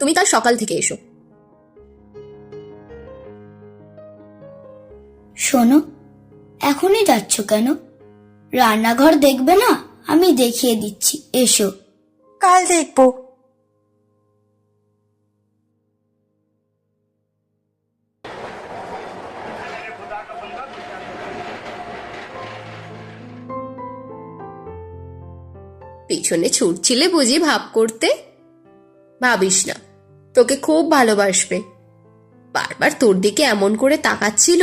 তুমি কাল সকাল থেকে এসো। শোনো এখনই যাচ্ছ কেন? রান্নাঘর দেখবে না? আমি দেখিয়ে দিচ্ছি এসো। কাল দেখব। পিছনে ছুটছিলে বুঝি ভাব করতে? ভাবিস না। তোকে খুব ভালোবাসবে। বারবার তোর দিকে এমন করে তাকাচ্ছিল।